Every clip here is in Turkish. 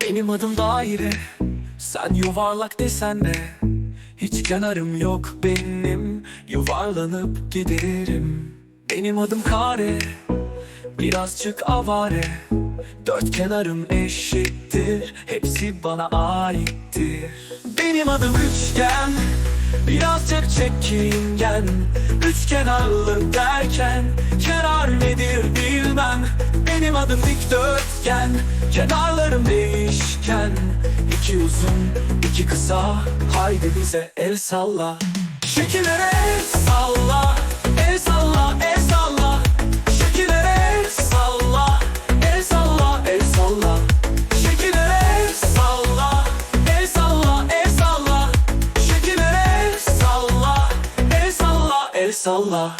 Benim adım daire Sen yuvarlak desen de Hiç kenarım yok benim. Yuvarlanıp giderim Benim adım kare Birazcık avare Dört kenarım eşittir. Hepsi bana aittir. Benim adım üçgen Birazcık çekingen. Üç derken Kenar nedir bilmem. Benim adım dikdörtgen Kenarlarım değişken. İki uzun, iki kısa Haydi bize el salla. Şekillere el salla salla,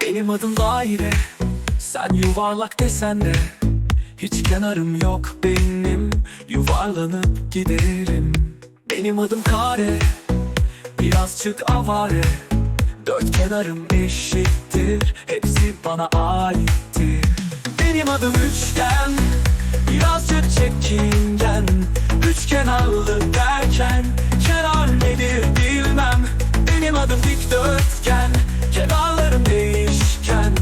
Benim adım daire Sen yuvarlak desen de. Hiç kenarım yok benim Yuvarlanıp giderim. Benim adım kare Birazcık avare. Dört kenarım eşittir Hepsi bana aittir. Benim adım üçgen adım dikdörtgen Kenarlarım değişken.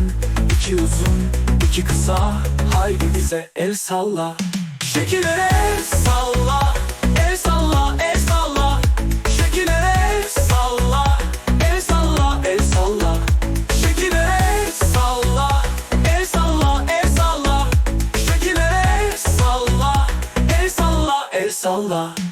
İki uzun, iki kısa Haydi bize el salla. Şekillere el salla El salla, el salla. Şekillere el salla El salla, el salla. Şekillere el salla El salla, el salla. Şekillere el salla El salla, el salla